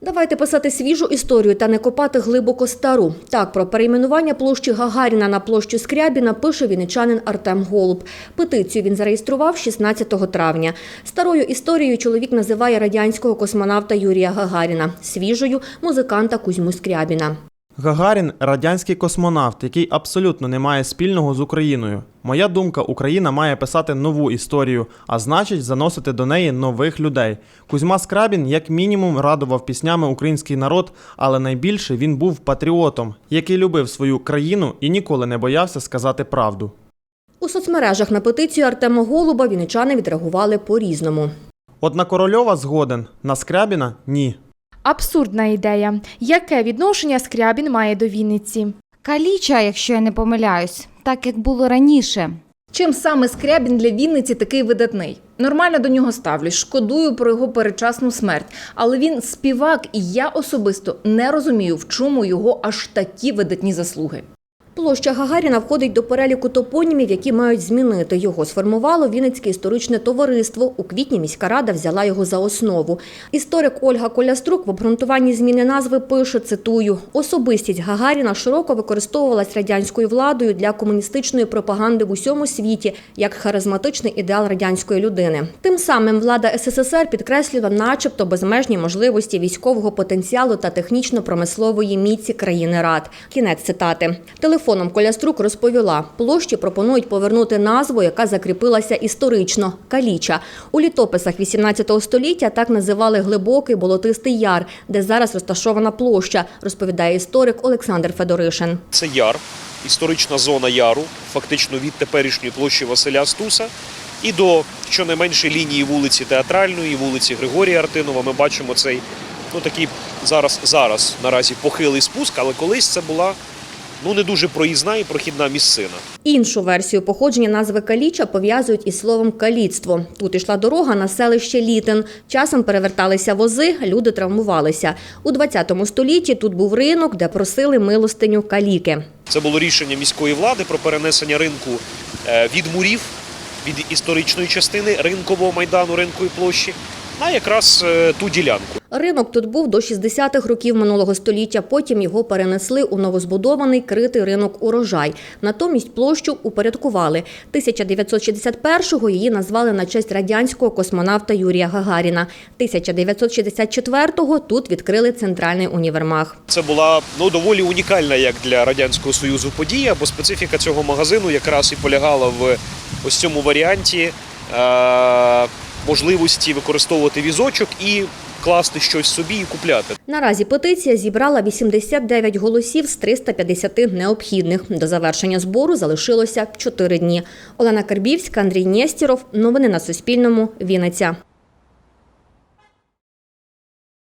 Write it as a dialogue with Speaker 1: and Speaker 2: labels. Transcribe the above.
Speaker 1: Давайте писати свіжу історію та не копати глибоко стару. Так, про перейменування площі Гагаріна на площу Скрябіна пише вінничанин Артем Голуб. Петицію він зареєстрував 16 травня. Старою історією чоловік називає радянського космонавта Юрія Гагаріна, свіжою музиканта Кузьму Скрябіна.
Speaker 2: Гагарін радянський космонавт, який абсолютно не має спільного з Україною. Моя думка, Україна має писати нову історію, а значить, заносити до неї нових людей. Кузьма Скрабін, як мінімум, радував піснями український народ, але найбільше він був патріотом, який любив свою країну і ніколи не боявся сказати правду.
Speaker 1: У соцмережах на петицію Артема Голуба вінничани відреагували по-різному.
Speaker 2: От на Корольова згоден, на Скрябіна ні.
Speaker 3: Абсурдна ідея. Яке відношення Скрябін має до Вінниці?
Speaker 4: Каліча, якщо я не помиляюсь, так як було раніше.
Speaker 5: Чим саме Скрябін для Вінниці такий видатний? Нормально до нього ставлюсь, шкодую про його передчасну смерть. Але він співак, і я особисто не розумію, в чому його аж такі видатні заслуги.
Speaker 1: Площа Гагаріна входить до переліку топонімів, які мають змінити. Його сформувало Вінницьке історичне товариство. У квітні міська рада взяла його за основу. Історик Ольга Коляструк в обґрунтуванні зміни назви пише, цитую, «Особистість Гагаріна широко використовувалась радянською владою для комуністичної пропаганди в усьому світі як харизматичний ідеал радянської людини. Тим самим влада СССР підкреслювала начебто безмежні можливості військового потенціалу та технічно-промислової міці країни рад. Кінець цитати. Телефоном Коляструк розповіла, площі пропонують повернути назву, яка закріпилася історично – Каліча. У літописах 18 століття так називали глибокий болотистий яр, де зараз розташована площа, розповідає історик Олександр Федоришин.
Speaker 6: Це яр, історична зона яру, фактично від теперішньої площі Василя Стуса і до щонайменше лінії вулиці Театральної, вулиці Григорія Артинова. Ми бачимо цей ну такий зараз, зараз наразі похилий спуск, але колись це була ну не дуже проїзна і прохідна місцина.
Speaker 1: Іншу версію походження назви Каліча пов'язують із словом каліцтво. Тут ішла дорога на селище Літин. Часом переверталися вози, люди травмувалися. У 20 столітті тут був ринок, де просили милостиню каліки.
Speaker 6: Це було рішення міської влади про перенесення ринку е, від мурів, від історичної частини ринкового майдану, ринкової площі, на якраз е, ту ділянку.
Speaker 1: Ринок тут був до 60-х років минулого століття. Потім його перенесли у новозбудований критий ринок Урожай. Натомість площу упорядкували. 1961-го її назвали на честь радянського космонавта Юрія Гагаріна. 1964-го тут відкрили центральний універмаг.
Speaker 6: Це була ну доволі унікальна як для радянського союзу подія, бо специфіка цього магазину якраз і полягала в ось цьому варіанті е- можливості використовувати візочок і класти щось собі і купляти.
Speaker 1: Наразі петиція зібрала 89 голосів з 350 необхідних. До завершення збору залишилося 4 дні. Олена Карбівська, Андрій Нєстіров. Новини на Суспільному. Вінниця.